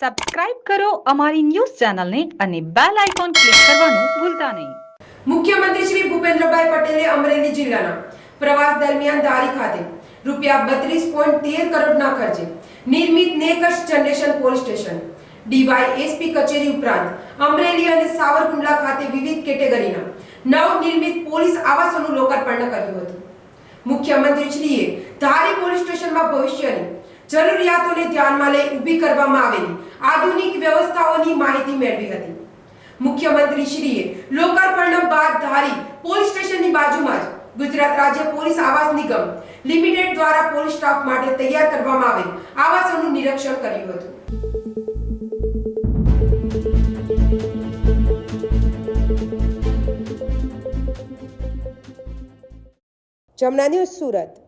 Subscribe કરો અમારી news ચેનલને અને બેલ આઇકોન ક્લિક કરવાનું ભૂલતા નહીં. મુખ્યમંત્રી શ્રી ભૂપેન્દ્રભાઈ પટેલે અમરેલી જિલ્લાના પ્રવાસ દરમિયાન ધારી ખાતે રૂપિયા બત્રીસ પોઈન્ટ તેર કરોડના ખર્ચે નિર્મિત next generation police station, DYSP કચેરી ઉપરાંત અમરેલી અને સાવરકુંડલા ખાતે વિવિધ કેટેગરીના નવનિર્મિત પોલીસ આવાસોનું લોકાર્પણ કર્યું હતું. મુખ્યમંત્રીશ્રીએ ધારી પોલીસ સ્ટેશનમાં ભવિષ્યની જરૂરિયાતોને ધ્યાનમાં લઈ ઊભી કરવામાં આવેલી આધુનિક વ્યવસ્થાઓની માહિતી મેળવી હતી. મુખ્યમંત્રીશ્રીએ લોકાર્પણ બાદ ધારી પોલીસ સ્ટેશનની બાજુમાં જ ગુજરાત રાજ્ય પોલીસ આવાસ નિગમ લિમિટેડ દ્વારા પોલીસ સ્ટાફ માટે તૈયાર કરવામાં આવેલ આવાસોનું નિરીક્ષણ કર્યું હતું. જમના સુરત.